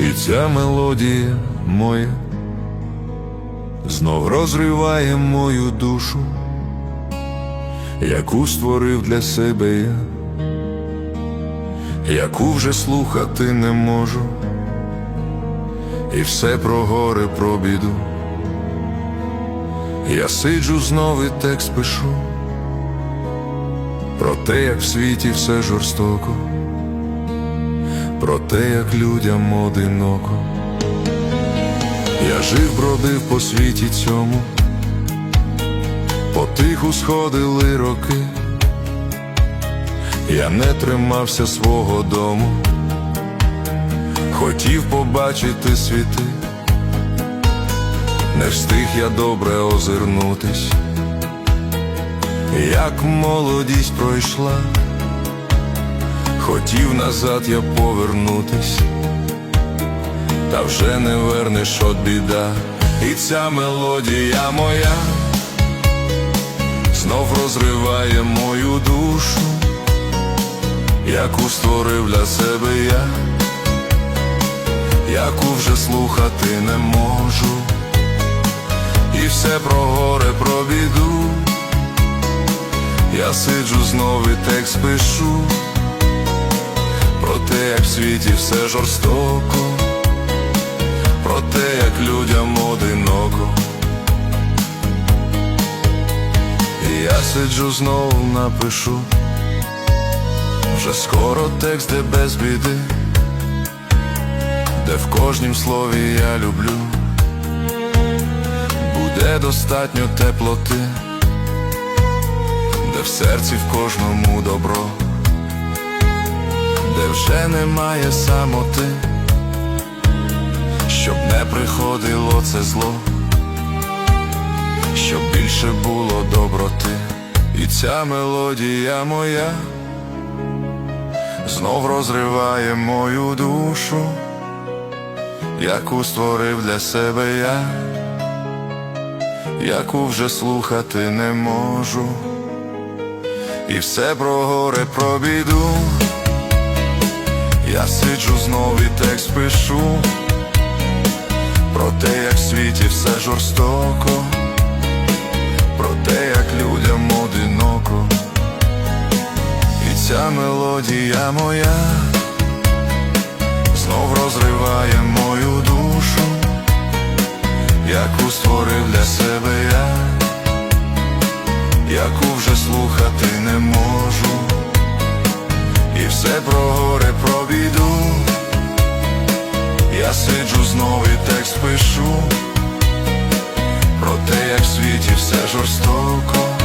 І ця мелодія моя знов розриває мою душу, яку створив для себе я, яку вже слухати не можу, і все про горе, про біду. Я сиджу знов і текст пишу про те, як в світі все жорстоко, про те, як людям одиноко. Я жив, бродив по світі цьому, потиху сходили роки, я не тримався свого дому, хотів побачити світи, не встиг я добре озирнутись, як молодість пройшла, хотів назад я повернутись. Та вже не вернеш от біда, і ця мелодія моя знов розриває мою душу, яку створив для себе я, яку вже слухати не можу, і все про горе, про біду. Я сиджу знов і текст пишу світі все жорстоко. Про те, як людям одиноко. І я сиджу знов напишу, вже скоро текст, де без біди, де в кожнім слові я люблю, буде достатньо теплоти, де в серці в кожному добро, де вже немає самоти. Щоб не приходило це зло, щоб більше було доброти, і ця мелодія моя знов розриває мою душу, яку створив для себе я, яку вже слухати не можу, і все про горе, про біду. Я сиджу знов і текст пишу про те, як в світі все жорстоко, про те, як людям одиноко, і ця мелодія моя знов розриває мою душу, яку створив для себе я, яку вже слухати не можу, Ходжу знов і текст пишу про те, як в світі все жорстоко.